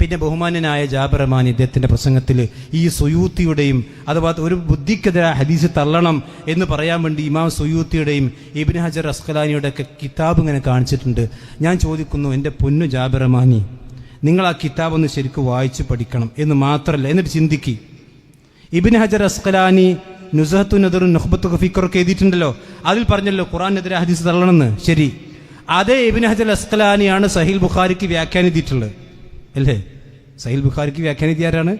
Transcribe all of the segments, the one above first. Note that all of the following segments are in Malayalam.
പിന്നെ ബഹുമാന്യനായ ജാബറമാൻ ഇദ്ദേഹത്തിന്റെ പ്രസംഗത്തിൽ ഈ സുയൂത്തിയുടെയും അഥവാ ഒരു ബുദ്ധിക്കെതിരെ ഹദീസ് തള്ളണം എന്ന് പറയാൻ വേണ്ടി ഇമാം സുയൂത്തിയുടെയും ഇബിൻ ഹജർ അസ്കലാനിയുടെ ഒക്കെ കിതാബ് ഇങ്ങനെ കാണിച്ചിട്ടുണ്ട്. ഞാൻ ചോദിക്കുന്നു എന്റെ പൊന്നു ജാബറമാനി നിങ്ങൾ ആ കിതാബ് ഒന്ന് ശരിക്കും വായിച്ച് പഠിക്കണം എന്ന് മാത്രമല്ല എന്നിട്ട് ചിന്തിക്കി. ഇബിൻ ഹജർ അസ്കലാനി നുസഹത്തു നദർ നഹ്ബത്തു ഫിക്കറൊക്കെ എഴുതിയിട്ടുണ്ടല്ലോ. അതിൽ പറഞ്ഞല്ലോ ഖുറാനെതിരെ ഹദീസ് തള്ളണമെന്ന് ശരി. അതേ ഇബിൻ ഹജർ അസ്കലാനിയാണ് സഹീൽ ബുഖാരിക്ക് വ്യാഖ്യാനിച്ചിട്ടുള്ളത് അല്ലേ സഹിൽ ബുഖാരിക്ക് വ്യാഖ്യാനിക്കുക ആരാണ്?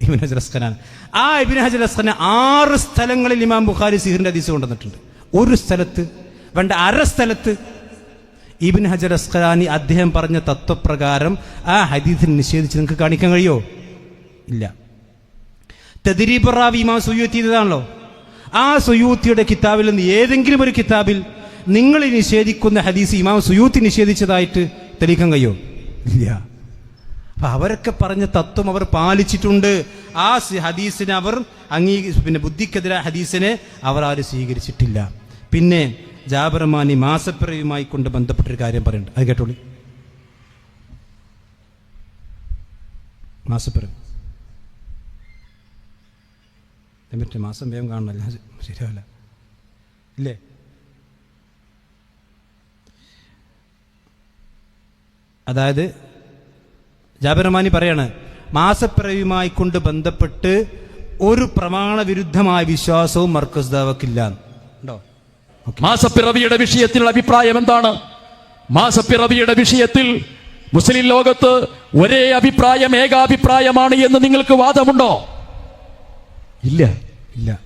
ഇബിൻ ഹജർ അസ്ഖനാണ് ആ ഇബിൻ ഹജർ അസ്ഖന ആറ് സ്ഥലങ്ങളിൽ ഇമാം ബുഖാരി സിഹിറിന്റെ ഹദീസ് കൊണ്ടുവന്നിട്ടുണ്ട്. ഒരു സ്ഥലത്ത് വേണ്ട അര സ്ഥലത്ത്. ഇബിൻ ഹജർ അസ്ഖലാനി അദ്ദേഹം പറഞ്ഞ തത്വപ്രകാരം ആ ഹദീസിനെ നിഷേധിച്ച് നിങ്ങൾക്ക് കാണിക്കാൻ കഴിയോ? ഇല്ല. തെതിരീബ് റാവി ഇമാം ആ സുയൂത്തിയുടെ കിതാബിൽ നിന്ന് ഏതെങ്കിലും ഒരു കിതാബിൽ നിങ്ങൾ നിഷേധിക്കുന്ന ഹദീസ് ഇമാം സുയൂത്തി നിഷേധിച്ചതായിട്ട് തെളിയിക്കാൻ കഴിയോ? ഇല്ല. അവരൊക്കെ പറഞ്ഞ തത്വം അവർ പാലിച്ചിട്ടുണ്ട്. ആ ഹദീസിനെ അവർ അംഗീ പിന്നെ ബുദ്ധിക്കെതിരെ ഹദീസിനെ അവർ ആരും സ്വീകരിച്ചിട്ടില്ല. പിന്നെ ജാബർമാനി മാസപ്പിറവിയുമായി കൊണ്ട് ബന്ധപ്പെട്ടൊരു കാര്യം പറയുന്നുണ്ട്. അത് കേട്ടോളൂ. മാസപ്പിറവി. മാസം വേഗം കാണണല്ല ശരിയല്ല ഇല്ലേ? അതായത് ജാബിറമാനി പറയാണ് മാസപ്പിറവിയുമായി കൊണ്ട് ബന്ധപ്പെട്ട് ഒരു പ്രമാണ വിരുദ്ധമായ വിശ്വാസവും മർക്കസ് ദാവക്കില്ല. ഉണ്ടോ? മാസപ്പിറവിയുടെ വിഷയത്തിലുള്ള അഭിപ്രായം എന്താണ്? മാസപ്പിറവിയുടെ വിഷയത്തിൽ മുസ്ലിം ലോകത്ത് ഒരേ അഭിപ്രായം ഏകാഭിപ്രായമാണ് എന്ന് നിങ്ങൾക്ക് വാദമുണ്ടോ? ഇല്ല. ഇല്ല.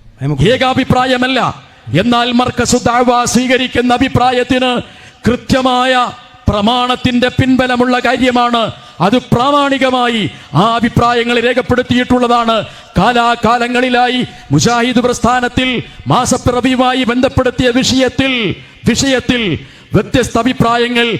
ഏകാഭിപ്രായമല്ല. എന്നാൽ മർക്കസു ദഅവ സ്വീകരിക്കുന്ന അഭിപ്രായത്തിന് കൃത്യമായ പ്രമാണത്തിന്റെ പിൻബലമുള്ള കാര്യമാണ് അത് പ്രാമാണികമായി ആ അഭിപ്രായങ്ങൾ രേഖപ്പെടുത്തിയിട്ടുള്ളതാണ്. കാലാകാലങ്ങളിലായി മുജാഹിദ് പ്രസ്ഥാനത്തിൽ മാസപ്പിറവിയുമായി ബന്ധപ്പെടുത്തിയ വിഷയത്തിൽ വിഷയത്തിൽ വ്യത്യസ്ത അഭിപ്രായങ്ങൾ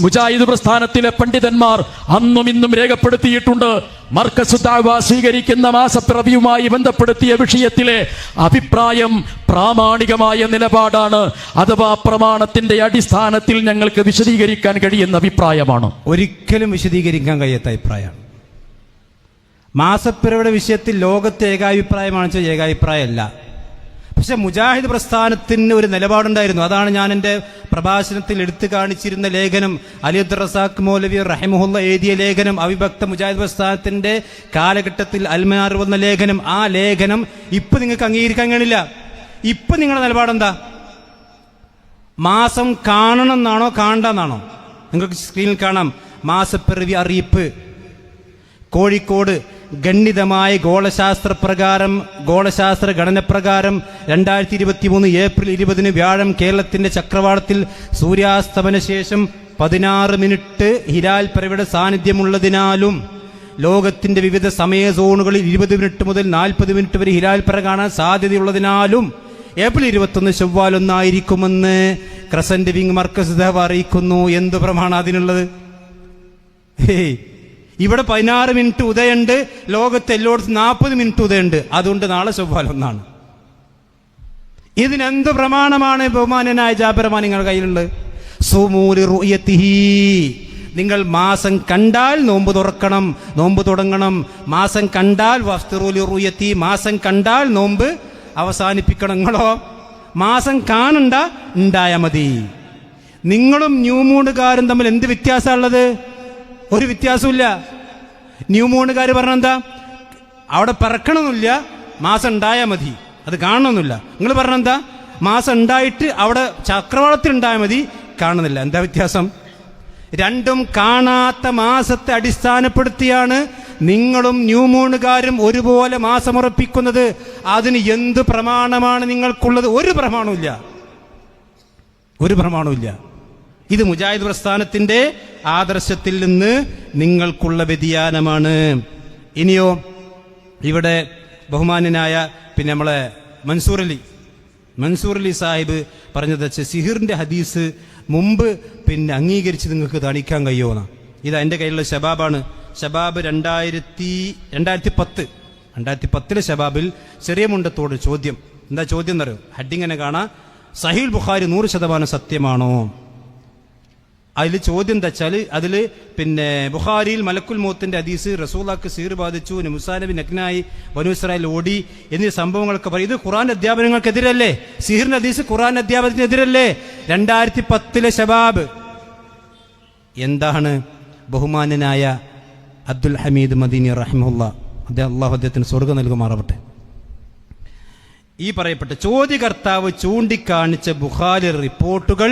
മുജാഹിദ് പ്രസ്ഥാനത്തിലെ പണ്ഡിതന്മാർ അന്നും ഇന്നും രേഖപ്പെടുത്തിയിട്ടുണ്ട്. മർക്കസുദാവ സ്വീകരിക്കുന്ന മാസപ്പിറവിയുമായി ബന്ധപ്പെടുത്തിയ വിഷയത്തിലെ അഭിപ്രായം പ്രാമാണികമായ നിലപാടാണ്. അഥവാ പ്രമാണത്തിന്റെ അടിസ്ഥാനത്തിൽ ഞങ്ങൾക്ക് വിശദീകരിക്കാൻ കഴിയുന്ന അഭിപ്രായമാണ്. ഒരിക്കലും വിശദീകരിക്കാൻ കഴിയാത്ത അഭിപ്രായമാണ്. മാസപ്പിറവിയുടെ വിഷയത്തിൽ ലോകത്തെ ഏകാഭിപ്രായമാണെന്ന് വെച്ചാൽ ഏകാഭിപ്രായമല്ല. പക്ഷെ മുജാഹിദ് പ്രസ്ഥാനത്തിന് ഒരു നിലപാടുണ്ടായിരുന്നു. അതാണ് ഞാൻ എന്റെ പ്രഭാഷണത്തിൽ എടുത്തു കാണിച്ചിരുന്ന ലേഖനം. അലി അബ്ദുൾ റസാഖ് മൗലവി റഹിമുല്ല എഴുതിയ ലേഖനം അവിഭക്ത മുജാഹിദ് പ്രസ്ഥാനത്തിന്റെ കാലഘട്ടത്തിൽ അൽമനാർ വന്ന ലേഖനം. ആ ലേഖനം ഇപ്പം നിങ്ങൾക്ക് അംഗീകരിക്കാൻ കഴിയില്ല ഇപ്പം നിങ്ങളുടെ നിലപാടെന്താ? മാസം കാണണം എന്നാണോ കാണണ്ടെന്നാണോ? നിങ്ങൾക്ക് സ്ക്രീനിൽ കാണാം. മാസപ്പിറവി അറിയിപ്പ്. കോഴിക്കോട് ഗണ്ഡിതമായ ഗോളശാസ്ത്ര പ്രകാരം ഗോളശാസ്ത്ര ഗണനപ്രകാരം രണ്ടായിരത്തി ഇരുപത്തി മൂന്ന് ഏപ്രിൽ ഇരുപതിന് വ്യാഴം കേരളത്തിന്റെ ചക്രവാളത്തിൽ സൂര്യാസ്തമന ശേഷം പതിനാറ് മിനിറ്റ് ഹിരാൽ പരവിടെ സാന്നിധ്യമുള്ളതിനാലും ലോകത്തിന്റെ വിവിധ സമയ സോണുകളിൽ ഇരുപത് മിനിറ്റ് മുതൽ നാൽപ്പത് മിനിറ്റ് വരെ ഹിരാൽ പര കാണാൻ സാധ്യതയുള്ളതിനാലും ഏപ്രിൽ ഇരുപത്തൊന്ന് ചൊവ്വാലൊന്നായിരിക്കുമെന്ന് ക്രസന്റ് വിങ് മർക്കസ് ദേവ് അറിയിക്കുന്നു. എന്ത് പ്രമാണം അതിനുള്ളത്? ഹേയ് ഇവിടെ പതിനാറ് മിനിറ്റ് ഉദയുണ്ട് ലോകത്ത് എല്ലായിടത്തും നാൽപ്പത് മിനിറ്റ് ഉദയുണ്ട് അതുകൊണ്ട് നാളെ ചൊവ്വാൽ ഒന്നാണ്. ഇതിനെന്ത് പ്രമാണമാണ് ബഹുമാനനായ ജാബിറമാൻ നിങ്ങളുടെ കയ്യിലുള്ളത്? സുമൂലി നിങ്ങൾ മാസം കണ്ടാൽ നോമ്പ് തുറക്കണം നോമ്പ് തുടങ്ങണം. മാസം കണ്ടാൽ വസ്തുറൂലി റുയത്തി. മാസം കണ്ടാൽ നോമ്പ് അവസാനിപ്പിക്കണം നിങ്ങളോ? മാസം കാണണ്ട ഉണ്ടായ മതി. നിങ്ങളും ന്യൂമൂണുകാരും തമ്മിൽ എന്ത് വ്യത്യാസമുള്ളത്? ഒരു വ്യത്യാസമില്ല പറഞ്ഞ പറഞ്ഞെന്താ? അവിടെ പറക്കണമെന്നില്ല മാസം ഉണ്ടായാൽ മതി. അത് കാണണമെന്നില്ല നിങ്ങൾ പറഞ്ഞെന്താ? മാസം ഉണ്ടായിട്ട് അവിടെ ചക്രവാളത്തിൽ ഉണ്ടായാൽ മതി കാണുന്നില്ല. എന്താ വ്യത്യാസം? രണ്ടും കാണാത്ത മാസത്തെ അടിസ്ഥാനപ്പെടുത്തിയാണ് നിങ്ങളും ന്യൂമൂണുകാരും ഒരുപോലെ മാസമുറപ്പിക്കുന്നത് അതിന് എന്ത് പ്രമാണമാണ് നിങ്ങൾക്കുള്ളത്? ഒരു പ്രമാണമില്ല ഒരു പ്രമാണമില്ല ഇത് മുജാഹിദ് പ്രസ്ഥാനത്തിന്റെ ആദർശത്തിൽ നിന്ന് നിങ്ങൾക്കുള്ള വ്യതിയാനമാണ്. ഇനിയോ ഇവിടെ ബഹുമാന്യനായ പിന്നെ നമ്മളെ മൻസൂർ അലി മൻസൂർ അലി സാഹിബ് പറഞ്ഞത് വെച്ച് സിഹിറിന്റെ ഹദീസ് മുമ്പ് പിന്നെ അംഗീകരിച്ച് നിങ്ങൾക്ക് തണിക്കാൻ കഴിയുമെന്നാ. ഇത് എന്റെ കയ്യിലുള്ള ഷബാബാണ് ഷബാബ് രണ്ടായിരത്തി രണ്ടായിരത്തി പത്ത് രണ്ടായിരത്തി പത്തിലെ ഷബാബിൽ ചെറിയ മുണ്ടത്തോട് ചോദ്യം. എന്താ ചോദ്യം എന്നറിയോ? ഹഡിങ്ങനെ കാണാം. സഹീൽ ബുഖാരി നൂറ് ശതമാനം സത്യമാണോ? അതിൽ ചോദ്യം എന്താ വെച്ചാൽ അതിൽ പിന്നെ ബുഖാരിയിൽ മലക്കുൽ മോത്തിന്റെ ഹദീസ് റസൂലാക്ക് സീർ ബാധിച്ചു മുസാനബി നഗ്നായി ബനു ഇസ്രായേൽ ഓടി എന്നീ സംഭവങ്ങളൊക്കെ പറയും. ഇത് ഖുറാൻ അധ്യാപനങ്ങൾക്കെതിരല്ലേ? സീറിന്റെ ഹദീസ് ഖുറാൻ അധ്യാപനത്തിനെതിരല്ലേ? രണ്ടായിരത്തി പത്തിലെ ശബാബ് എന്താണ് ബഹുമാനനായ അബ്ദുൽ ഹമീദ് മദീനി റഹിമുല്ല അദ്ദേഹം അള്ളാഹു അദ്ദേഹത്തിന് സ്വർഗം നൽകുമാറാവട്ടെ. ഈ പറയപ്പെട്ട ചോദ്യകർത്താവ് ചൂണ്ടിക്കാണിച്ച ബുഖാരി റിപ്പോർട്ടുകൾ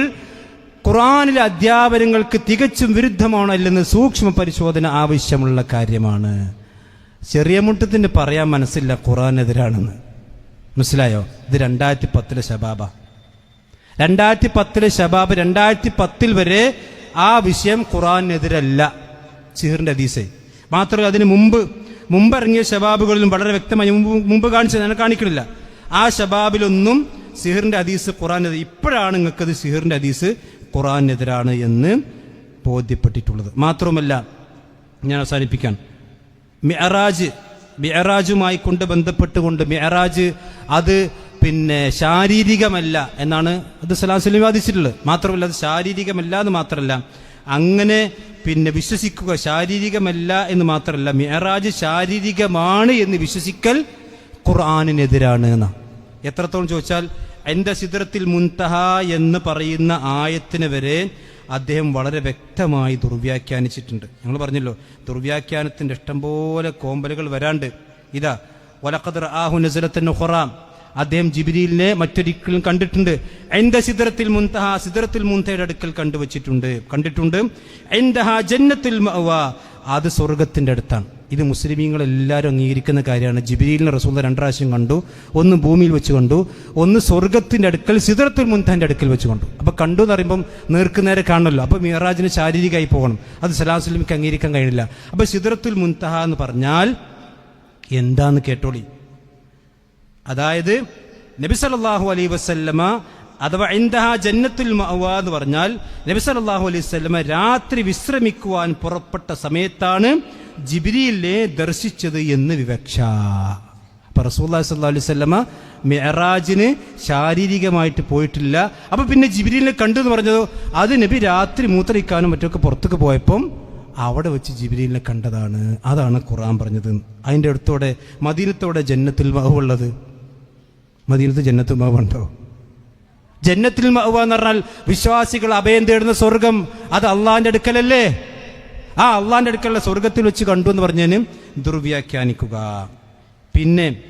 ഖുറാനിലെ അധ്യാപനങ്ങൾക്ക് തികച്ചും വിരുദ്ധമാണോ അല്ലെന്ന് സൂക്ഷ്മ പരിശോധന ആവശ്യമുള്ള കാര്യമാണ്. ചെറിയ മുട്ടത്തിന് പറയാൻ മനസ്സില്ല ഖുറാനെതിരാണെന്ന് മനസ്സിലായോ? ഇത് രണ്ടായിരത്തി പത്തിലെ ശബാബ. രണ്ടായിരത്തി പത്തിലെ ശബാബ് രണ്ടായിരത്തി പത്തിൽ വരെ ആ വിഷയം ഖുറാനെതിരല്ല. സിഹിറിന്റെ ഹദീസെ. മാത്രമല്ല അതിന് മുമ്പ് മുമ്പ് ഇറങ്ങിയ ശബാബുകളിലും വളരെ വ്യക്തമായി മുമ്പ് മുമ്പ് കാണിച്ചത് ഞാൻ കാണിക്കണില്ല. ആ ശബാബിലൊന്നും സിഹിറിന്റെ ഹദീസ് ഖുറാൻ ഇപ്പോഴാണ് നിങ്ങൾക്കത് സിഹിറിന്റെ ഹദീസ് ഖുറാനെതിരാണ് എന്ന് ബോധ്യപ്പെട്ടിട്ടുള്ളത്. മാത്രവുമല്ല ഞാൻ അവസാനിപ്പിക്കാൻ മിഅറാജ് മിഅറാജുമായി കൊണ്ട് ബന്ധപ്പെട്ടുകൊണ്ട് മിഅറാജ് അത് പിന്നെ ശാരീരികമല്ല എന്നാണ് അത് സലാഹുസ്ലം വാദിച്ചിട്ടുള്ളത്. മാത്രമല്ല അത് ശാരീരികമല്ല എന്ന് മാത്രമല്ല അങ്ങനെ പിന്നെ വിശ്വസിക്കുക ശാരീരികമല്ല എന്ന് മാത്രമല്ല മിഅറാജ് ശാരീരികമാണ് എന്ന് വിശ്വസിക്കൽ ഖുർആാനിനെതിരാണ് എന്നാണ്. എത്രത്തോളം ചോദിച്ചാൽ എന്റെ സിദ്രത്തിൽ മുൻതഹ എന്ന് പറയുന്ന ആയത്തിന് വരെ അദ്ദേഹം വളരെ വ്യക്തമായി ദുർവ്യാഖ്യാനിച്ചിട്ടുണ്ട്. ഞങ്ങൾ പറഞ്ഞല്ലോ ദുർവ്യാഖ്യാനത്തിന്റെ ഇഷ്ടംപോലെ കോമ്പലുകൾ വരാണ്ട്. ഇതാ വലഖദർ ആഹു നസലത്തിന് ഹൊറാം അദ്ദേഹം ജിബിരിലിനെ മറ്റൊരിക്കലും കണ്ടിട്ടുണ്ട്. എന്റെ സിദ്രത്തിൽ മുൻതഹ സിദ്രത്തിൽ മുൻതയുടെ അടുക്കൽ കണ്ടുവച്ചിട്ടുണ്ട്. കണ്ടിട്ടുണ്ട് എന്റെ ജന്നത്തിൽ അത് സ്വർഗത്തിന്റെ അടുത്താണ്. ഇത് മുസ്ലിമീങ്ങൾ എല്ലാവരും അംഗീകരിക്കുന്ന കാര്യമാണ്. ജിബിരിലിനെ റസൂൽ രണ്ടാവശ്യം കണ്ടു. ഒന്ന് ഭൂമിയിൽ വെച്ച് കണ്ടു. ഒന്ന് സ്വർഗത്തിന്റെ അടുക്കൽ സിദ്രത്തുൽ മുൻതാന്റെ അടുക്കൽ വെച്ച് കണ്ടു. അപ്പോൾ കണ്ടു എന്ന് പറയുമ്പം നേർക്കുനേരെ കാണണമല്ലോ അപ്പോൾ മിയറാജിന് ശാരീരികമായി പോകണം. അത് സലാഹുസ്ലിമിക്ക് അംഗീകരിക്കാൻ കഴിയില്ല. അപ്പോൾ സിദ്രത്തുൽ മുൻതഹ എന്ന് പറഞ്ഞാൽ എന്താന്ന് കേട്ടോളി? അതായത് നബി സല്ലല്ലാഹു അലൈഹി വസല്ലമ അഥവാ ഇന്ദഹ ജന്നത്തുൽ മഅവ എന്ന് പറഞ്ഞാൽ നബി സല്ലല്ലാഹു അലൈഹി വസല്ലമ രാത്രി വിശ്രമിക്കുവാൻ പുറപ്പെട്ട സമയത്താണ് ജിബ്രീലിനെ ദർശിച്ചത് എന്ന് വിവക്ഷ. അപ്പോൾ റസൂലുള്ളാഹി സ്വല്ലല്ലാഹു അലൈഹി വസല്ലമ മെഹറാജിന് ശാരീരികമായിട്ട് പോയിട്ടില്ല. അപ്പൊ പിന്നെ ജിബ്രീലിനെ കണ്ടു എന്ന് പറഞ്ഞതോ അത് നബി രാത്രി മൂത്രയിക്കാനും മറ്റൊക്കെ പുറത്തേക്ക് പോയപ്പം അവിടെ വെച്ച് ജിബ്രീലിനെ കണ്ടതാണ്. അതാണ് ഖുറാൻ പറഞ്ഞത്. അതിന്റെ അടുത്തോടെ മദീനത്തോടെ ജന്നത്തിൽ മഹുള്ളത് മദീനത്ത് ജന്നത്തിൽ മഹുണ്ടോ ജന്നത്തിൽ മഹുവ എന്ന് പറഞ്ഞാൽ വിശ്വാസികൾ അഭയം തേടുന്ന സ്വർഗം. അത് അള്ളാഹിന്റെ അടുക്കലല്ലേ? ആ അള്ളാഹിന്റെ അടുക്കലുള്ള സ്വർഗത്തിൽ വെച്ച് കണ്ടു എന്ന് പറഞ്ഞതിന് ദുർവ്യാഖ്യാനിക്കുക. പിന്നെ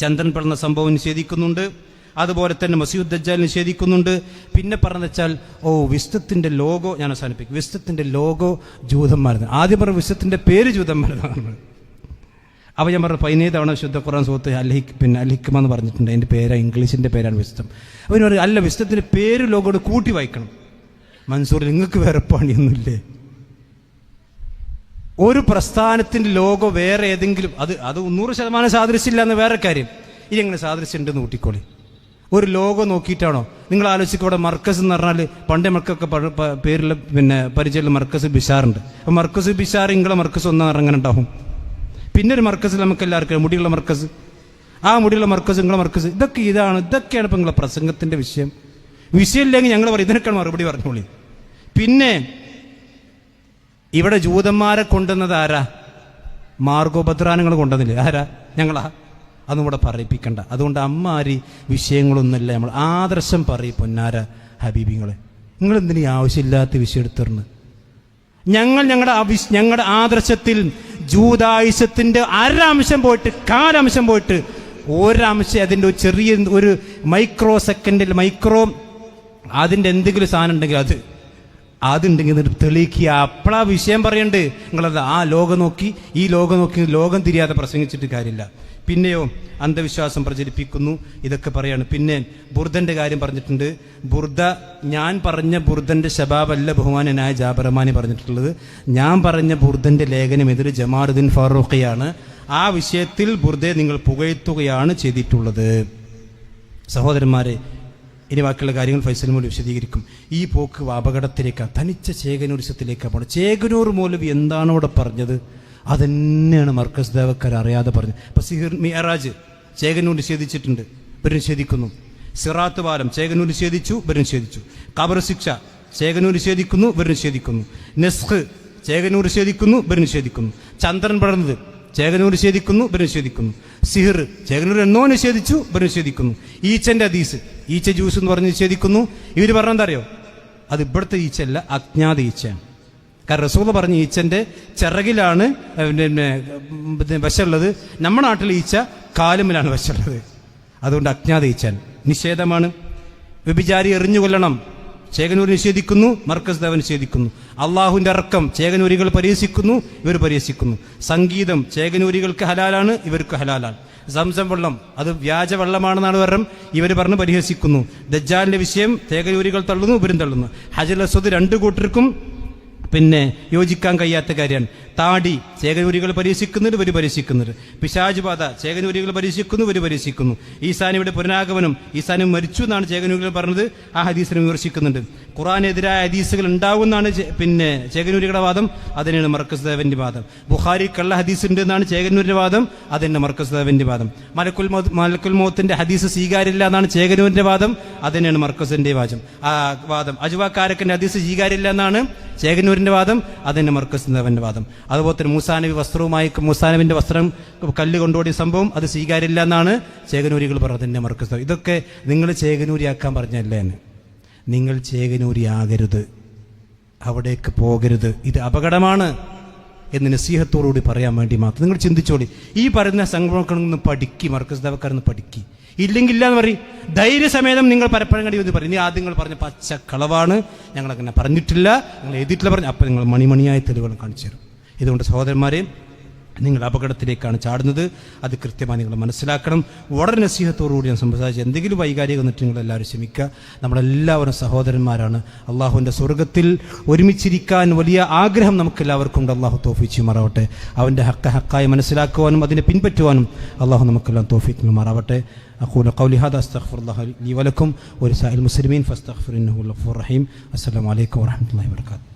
ചന്ദ്രൻ പറഞ്ഞ സംഭവം നിഷേധിക്കുന്നുണ്ട്. അതുപോലെ തന്നെ മസീദ് നിഷേധിക്കുന്നുണ്ട്. പിന്നെ പറഞ്ഞുവെച്ചാൽ ഓ വിശ്വത്തിന്റെ ലോഗോ ഞാൻ അവസാനിപ്പിക്കും. വിശ്വത്തിന്റെ ലോഗോ ജൂതന്മാരുന്ന് ആദ്യം പറഞ്ഞ വിശ്വത്തിന്റെ പേര് ജൂതന്മാരുന്നാണ് അപ്പോൾ ഞാൻ പറഞ്ഞു പതിനേഴ് തവണ ശുദ്ധ ഖുറാൻ സുഹൃത്ത് അൽഹിക് പിന്നെ അൽഹിക്മ എന്ന് പറഞ്ഞിട്ടുണ്ട്. അതിന്റെ പേര് ഇംഗ്ലീഷിന്റെ പേരാണ് വിശുദ്ധം. അവന് പറയും അല്ല വിശുദ്ധത്തിന്റെ പേര് ലോകോട് കൂട്ടി വായിക്കണം. മൻസൂർ നിങ്ങൾക്ക് വേറെ പണിയൊന്നുമില്ലേ? ഒരു പ്രസ്ഥാനത്തിന്റെ ലോഗോ വേറെ ഏതെങ്കിലും അത് അത് നൂറ് ശതമാനം സാദൃശ്യമില്ല എന്ന് വേറെ കാര്യം. ഇനി എങ്ങനെ സാദൃശ്യമുണ്ടെന്ന് കൂട്ടിക്കോളി ഒരു ലോഗോ നോക്കിയിട്ടാണോ? നിങ്ങൾ ആലോചിക്കുക ഇവിടെ മർക്കസ് എന്ന് പറഞ്ഞാൽ പണ്ടേ പ- പേരിൽ പിന്നെ പരിചയമുള്ള മർക്കസ് ബിഷാറുണ്ട്. അപ്പം മർക്കസ് ബിഷാർ ഇങ്ങളെ മർക്കസ് ഒന്നും ഇറങ്ങനെ ഉണ്ടാവും? പിന്നെ ഒരു മർക്കസ് നമുക്ക് എല്ലാവർക്കും മുടിയുള്ള മർക്കസ്. ആ മുടിയുള്ള മർക്കസ് നിങ്ങളെ മർക്കസ്. ഇതൊക്കെ ഇതാണ് ഇതൊക്കെയാണ് ഇപ്പം നിങ്ങളെ പ്രസംഗത്തിന്റെ വിഷയം. വിഷയമില്ലെങ്കിൽ ഞങ്ങൾ പറയും ഇതിനൊക്കെ മറുപടി പറഞ്ഞോളി. പിന്നെ ഇവിടെ ജൂതന്മാരെ കൊണ്ടുവന്നത് ആരാ? മാർഗോപദ്രാനങ്ങൾ കൊണ്ടുവന്നില്ലേ? ആരാ? ഞങ്ങളാ. അതും കൂടെ പറയിപ്പിക്കണ്ട. അതുകൊണ്ട് അമ്മാരി വിഷയങ്ങളൊന്നുമില്ല നമ്മൾ ആദർശം പറയും പൊന്നാര ഹബീബിങ്ങളെ. നിങ്ങൾ എന്തിനീ ആവശ്യമില്ലാത്ത വിഷയം എടുത്തിരുന്നു ഞങ്ങൾ ഞങ്ങളുടെ ഞങ്ങളുടെ ആദർശത്തിൽ ജൂതായുസത്തിന്റെ അരംശം പോയിട്ട് കാലംശം പോയിട്ട് ഒരംശം അതിന്റെ ഒരു ചെറിയ ഒരു മൈക്രോ സെക്കൻഡിൽ മൈക്രോ അതിന്റെ എന്തെങ്കിലും സാധനം ഉണ്ടെങ്കിൽ അത്. അതുണ്ടെങ്കിൽ തെളിയിക്കുക. അപ്പോഴാ വിഷയം പറയണ്ട്. നിങ്ങളത് ആ ലോകം നോക്കി ഈ ലോകം നോക്കി ലോകം തിരിയാതെ പ്രസംഗിച്ചിട്ട് കാര്യമില്ല. പിന്നെയോ അന്ധവിശ്വാസം പ്രചരിപ്പിക്കുന്നു. ഇതൊക്കെ പറയാണ്. പിന്നെ ബുർദന്റെ കാര്യം പറഞ്ഞിട്ടുണ്ട്. ബുർദ ഞാൻ പറഞ്ഞ ബുർദന്റെ ശബാബല്ല ബഹുമാനനായ ജാബറഹ്മാനി പറഞ്ഞിട്ടുള്ളത്. ഞാൻ പറഞ്ഞ ബുർദന്റെ ലേഖനം എതിര് ജമാറുദ്ദീൻ ഫാറൂഖിയാണ്. ആ വിഷയത്തിൽ ബുർദയെ നിങ്ങൾ പുകഴ്ത്തുകയാണ് ചെയ്തിട്ടുള്ളത്. സഹോദരന്മാരെ ഇനി ബാക്കിയുള്ള കാര്യങ്ങൾ ഫൈസൽ മൂലം വിശദീകരിക്കും. ഈ പോക്ക് അപകടത്തിലേക്കാണ് തനിച്ച ചേകനൂരിസത്തിലേക്കാണ് പോകണം ചേകനൂർ മൂലം എന്താണ് അവിടെ പറഞ്ഞത്? അതന്നെയാണ് മർക്കസ് ദേവക്കർ അറിയാതെ പറഞ്ഞത്. അപ്പം സിഹിർ മിയറാജ് ചേകനൂർ നിഷേധിച്ചിട്ടുണ്ട് ഇവർ നിഷേധിക്കുന്നു. സിറാത്ത് പാലം ചേകനൂർ നിഷേധിച്ചു ഇവർ നിഷേധിച്ചു. കബർ ശിക്ഷ ചേകനൂർ നിഷേധിക്കുന്നു ഇവർ നിഷേധിക്കുന്നു. നെസ്ഖ് ചേകനൂർ നിഷേധിക്കുന്നു ഇവർ നിഷേധിക്കുന്നു. ചന്ദ്രൻ പടർന്നത് ചേകനൂർ നിഷേധിക്കുന്നു ഇവർ നിഷേധിക്കുന്നു. സിഹിർ ചേകനൂർ എന്നോ നിഷേധിച്ചു ഇവർ നിഷേധിക്കുന്നു. ഈച്ചന്റെ അതീസ് ഈച്ച ജ്യൂസ് എന്ന് പറഞ്ഞ് നിഷേധിക്കുന്നു. ഇവർ പറഞ്ഞെന്താ അറിയോ? അത് ഇവിടുത്തെ ഈച്ചല്ല അജ്ഞാത ഈച്ചയാണ്. കാരണം റസൂൽ പറഞ്ഞ ഈച്ചന്റെ ചിറകിലാണ് പിന്നെ വശമുള്ളത്. നമ്മുടെ നാട്ടിൽ ഈച്ച കാലുമിലാണ് വശമുള്ളത്. അതുകൊണ്ട് അജ്ഞാത ഈച്ചൻ നിഷേധമാണ്. വ്യഭിചാരി എറിഞ്ഞു കൊല്ലണം. ചേകനൂർ നിഷേധിക്കുന്നു മർക്കസ് ദേവൻ നിഷേധിക്കുന്നു. അള്ളാഹുവിന്റെ അറക്കം ചേകനൂരികൾ പരിഹസിക്കുന്നു ഇവർ പരിഹസിക്കുന്നു. സംഗീതം ചേകനൂരികൾക്ക് ഹലാലാണ് ഇവർക്ക് ഹലാലാണ്. സംസം വെള്ളം അത് വ്യാജ വെള്ളമാണെന്നാണ് പറഞ്ഞ ഇവർ പറഞ്ഞ് പരിഹസിക്കുന്നു. ദജ്ജാലിന്റെ വിഷയം തേകനൂരികൾ തള്ളുന്നു ഇവരും തള്ളുന്നു. ഹജൽ അസ്വദ് രണ്ടു കൂട്ടർക്കും പിന്നെ യോജിക്കാൻ കഴിയാത്ത കാര്യമാണ് താടി ചേകനൂരികൾ പരീക്ഷിക്കുന്നത് ഇവർ പരീക്ഷിക്കുന്നത്. പിശാജ് ചേകനൂരികൾ പരീക്ഷിക്കുന്നു ഇവർ പരീക്ഷിക്കുന്നു. ഈസാനിയുടെ പുനരാഗമനം ഈസാനും മരിച്ചു എന്നാണ് ചേകനൂരികൾ പറഞ്ഞത്. ആ ഹദീസിനെ വിമർശിക്കുന്നുണ്ട്. ഖുറാനെതിരായ ഹദീസുകൾ ഉണ്ടാവുമെന്നാണ് പിന്നെ ചേകനൂരികളുടെ വാദം അതിനാണ് മർക്കസ് ദേവന്റെ വാദം. ബുഖാരി കള്ള ഹദീസ് ഉണ്ട് എന്നാണ് ചേകനൂരിന്റെ വാദം അതിന്റെ മർക്കസ് ദേവന്റെ വാദം. മലക്കുൽ മലക്കുൽ മോത്തിന്റെ ഹദീസ് സ്വീകാര്യമില്ല എന്നാണ് ചേകനൂരിന്റെ വാദം അതിനാണ് മർക്കസിന്റെ വാദം ആ വാദം. അജുവാക്കാരക്കന്റെ ഹദീസ് സ്വീകാര്യമില്ല എന്നാണ് ചേകനൂരിന്റെ വാദം അതിന്റെ മർക്കസ് നേവന്റെ വാദം. അതുപോലെ തന്നെ മൂസാനബി വസ്ത്രവുമായി മൂസാനബിന്റെ വസ്ത്രം കല്ല് കൊണ്ടുപോടിയ സംഭവം അത് സ്വീകാര്യമില്ല എന്നാണ് ചേകനൂരികൾ പറഞ്ഞതിന്റെ മർക്കസ്. ഇതൊക്കെ നിങ്ങൾ ചേകനൂരിയാക്കാൻ പറഞ്ഞല്ലേ നിങ്ങൾ ചേകനൂരിയാകരുത് അവിടേക്ക് പോകരുത്. ഇത് അപകടമാണ് എന്ന് നസീഹത്തോടുകൂടി പറയാൻ വേണ്ടി മാത്രം. നിങ്ങൾ ചിന്തിച്ചോളി. ഈ പറയുന്ന സംഭവങ്ങളിൽ നിന്ന് പഠിക്കി. മർക്കസ് ദേവക്കാരെന്ന് പഠിക്കി. ഇല്ലെങ്കിൽ ഇല്ലാന്ന് പറയും. ധൈര്യസമേതം നിങ്ങൾ പരപ്പഴം കടി എന്ന് പറയും. നീ ആദ്യം നിങ്ങൾ പറഞ്ഞ പച്ച കളവാണ് ഞങ്ങളങ്ങനെ പറഞ്ഞിട്ടില്ല. നിങ്ങൾ എഴുതിയിട്ടില്ല പറഞ്ഞു. അപ്പം നിങ്ങൾ മണിമണിയായ തെളിവുകൾ കാണിച്ചു തരും. ഇതുകൊണ്ട് സഹോദരന്മാരെ നിങ്ങൾ അപകടത്തിലേക്കാണ് ചാടുന്നത് അത് കൃത്യമായി നിങ്ങൾ മനസ്സിലാക്കണം വളരെ നസീഹത്തോടുകൂടി ഞാൻ സംസാരിച്ച് എന്തെങ്കിലും വൈകാരിക വന്നിട്ട് നിങ്ങൾ എല്ലാവരും ക്ഷമിക്കുക നമ്മളെല്ലാവരും സഹോദരന്മാരാണ് അള്ളാഹുവിൻ്റെ സ്വർഗത്തിൽ ഒരുമിച്ചിരിക്കാൻ വലിയ ആഗ്രഹം നമുക്ക് എല്ലാവർക്കും ഉണ്ട് അള്ളാഹു തോഫിച്ചു മാറാവട്ടെ അവൻ്റെ ഹക്ക ഹക്കായി മനസ്സിലാക്കുവാനും അതിനെ പിൻപറ്റുവാനും അള്ളാഹു നമുക്കെല്ലാം തോഫിക്ക് മാറാവട്ടെ أقول قولي هذا أستغفر الله لي ولكم ولسائر المسلمين فاستغفر إنه هو الغفور الرحيم السلام عليكم ورحمة الله وبركاته